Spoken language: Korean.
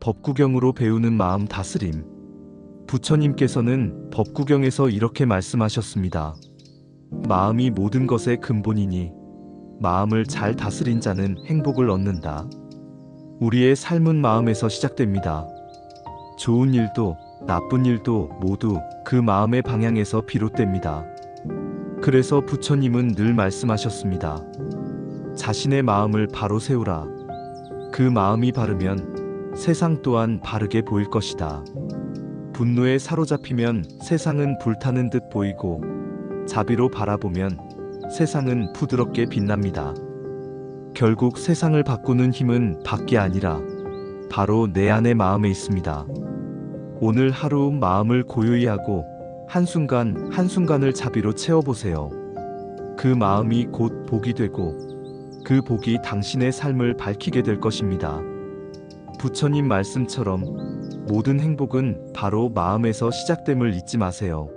법구경으로 배우는 마음 다스림. 부처님께서는 법구경에서 이렇게 말씀하셨습니다. 마음이 모든 것의 근본이니 마음을 잘 다스린 자는 행복을 얻는다. 우리의 삶은 마음에서 시작됩니다. 좋은 일도 나쁜 일도 모두 그 마음의 방향에서 비롯됩니다. 그래서 부처님은 늘 말씀하셨습니다. 자신의 마음을 바로 세우라. 그 마음이 바르면 세상 또한 바르게 보일 것이다. 분노에 사로잡히면 세상은 불타는 듯 보이고 자비로 바라보면 세상은 부드럽게 빛납니다. 결국 세상을 바꾸는 힘은 밖이 아니라 바로 내 안의 마음에 있습니다. 오늘 하루 마음을 고요히 하고 한순간 한순간을 자비로 채워보세요. 그 마음이 곧 복이 되고 그 복이 당신의 삶을 밝히게 될 것입니다. 부처님 말씀처럼 모든 행복은 바로 마음에서 시작됨을 잊지 마세요.